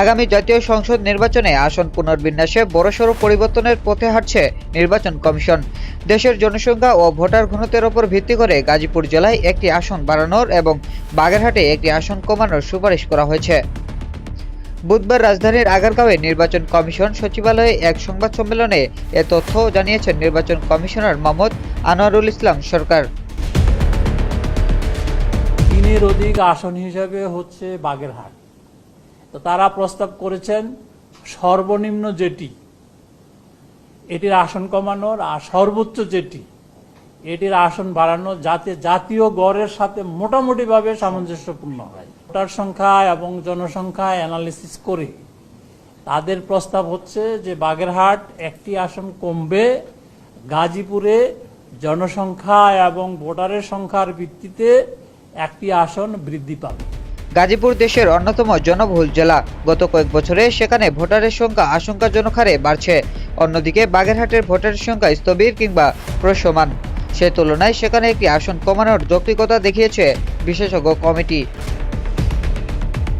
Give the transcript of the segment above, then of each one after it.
আগামী জাতীয় সংসদ নির্বাচনে আসন পুনর্বিন্যাসে বড়সড় পরিবর্তনের পথে হাঁটছে নির্বাচন কমিশন। দেশের জনসংখ্যা ও ভোটার ঘনত্বের ওপর ভিত্তি করে গাজীপুর জেলায় একটি আসন বাড়ানোর এবং বাগেরহাটে একটি আসন কমানোর সুপারিশ করা হয়েছে। বুধবার রাজধানীর আগারগাঁওয়ে নির্বাচন কমিশন সচিবালয়ে এক সংবাদ সম্মেলনে এ তথ্য জানিয়েছেন নির্বাচন কমিশনার মোহাম্মদ আনোয়ারুল ইসলাম সরকার। তিনের অধিক আসন হিসাবে হচ্ছে বাগেরহাট। তো তারা প্রস্তাব করেছেন, সর্বনিম্ন যেটি এটির আসন কমানোর আর সর্বোচ্চ যেটি এটির আসন বাড়ানো যাতে জাতীয় গড়ের সাথে মোটামুটিভাবে সামঞ্জস্যপূর্ণ হয়। ভোটার সংখ্যা এবং জনসংখ্যা অ্যানালিসিস করে তাদের প্রস্তাব হচ্ছে যে বাগেরহাট একটি আসন কমবে, গাজীপুরে জনসংখ্যা এবং ভোটারের সংখ্যার ভিত্তিতে একটি আসন বৃদ্ধি পাবে। গাজীপুর দেশের অন্যতম জনবহুল জেলা। গত কয়েক বছরে সেখানে ভোটারের সংখ্যা আশঙ্কাজনক হারে বাড়ছে। অন্যদিকে বাগেরহাটের ভোটারের সংখ্যা স্থবির কিংবা প্রশমান। সে তুলনায় সেখানে একটি আসন কমানোর যৌক্তিকতা দেখিয়েছে বিশেষজ্ঞ কমিটি।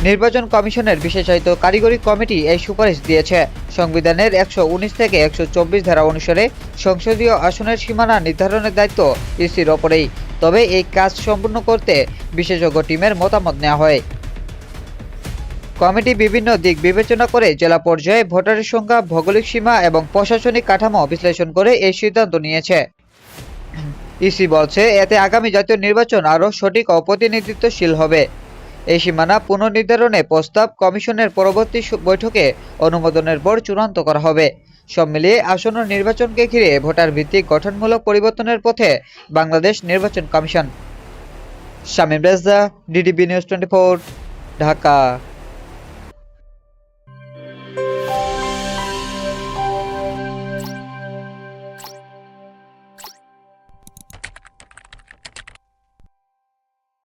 নির্বাচন কমিশনের বিশেষায়িত কারিগরি কমিটি এই সুপারিশ দিয়েছে। সংবিধানের একশো উনিশ থেকে একশো চব্বিশ ধারা অনুসারে সংসদীয় আসনের সীমানা নির্ধারণের দায়িত্ব ইসির ওপরেই। তবে এই কাজ সম্পূর্ণ করতে বিশেষজ্ঞ টিমের মতামত নেওয়া হয়। কমিটি বিভিন্ন দিক বিবেচনা করে জেলা পর্যায়ে ভোটারের সংখ্যা, ভৌগোলিক সীমা এবং প্রশাসনিক কাঠামো বিশ্লেষণ করে এই সিদ্ধান্ত নিয়েছে। ইসি বলছে, এতে আগামী জাতীয় নির্বাচন আরও সঠিক ও প্রতিনিধিত্বশীল হবে। এই সীমানা পুনর্নির্ধারণে প্রস্তাব কমিশনের পরবর্তী বৈঠকে অনুমোদনের পর চূড়ান্ত করা হবে। সব মিলিয়ে আসন্ন নির্বাচনকে ঘিরে ভোটার ভিত্তিক গঠনমূলক পরিবর্তনের পথে বাংলাদেশ নির্বাচন commission. Shamim Reza DDB news twenty Dhaka.